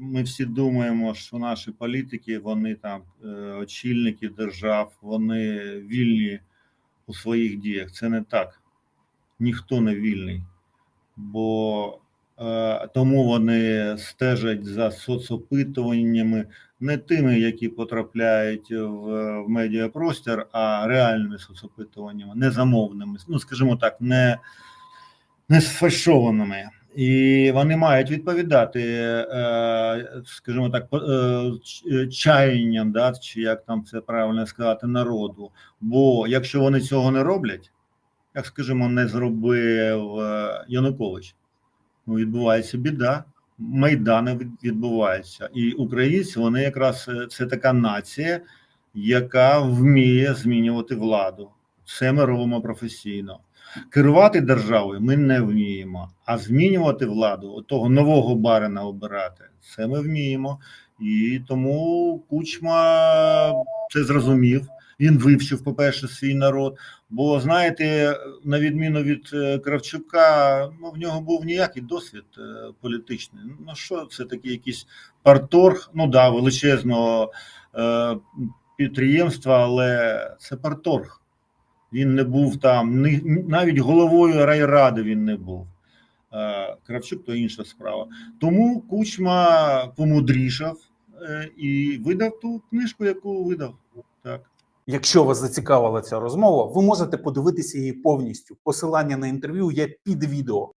Ми всі думаємо, що наші політики, вони там е, очільники держав, вони вільні у своїх діях. Це не так. Ніхто не вільний. Бо е, тому вони стежать за соцопитуваннями не тими, які потрапляють в, медіапростір, а реальними соцопитуваннями, не замовними, ну скажімо так, не, не сфальшованими. І вони мають відповідати, е, скажімо так, по- е, чаянням, да, чи як там це правильно сказати, народу. Бо якщо вони цього не роблять, як скажімо, не зробив е, Янукович, ну відбувається біда. Майдани від- відбуваються. І українці вони якраз е, це така нація, яка вміє змінювати владу. Це ми робимо професійно. Керувати державою ми не вміємо, а змінювати владу, того нового барина обирати, це ми вміємо. І тому Кучма це зрозумів. Він вивчив, по-перше, свій народ. Бо знаєте, на відміну від е, Кравчука, ну в нього був ніякий досвід е, політичний. Ну що це такий якийсь парторг, ну да, величезного е, підприємства, але це парторг. Він не був там, навіть головою райради він не був. Кравчук то інша справа. Тому Кучма помудрішав е, і видав ту книжку, яку видав. Так. Якщо вас зацікавила ця розмова, ви можете подивитися її повністю. Посилання на інтерв'ю є під відео.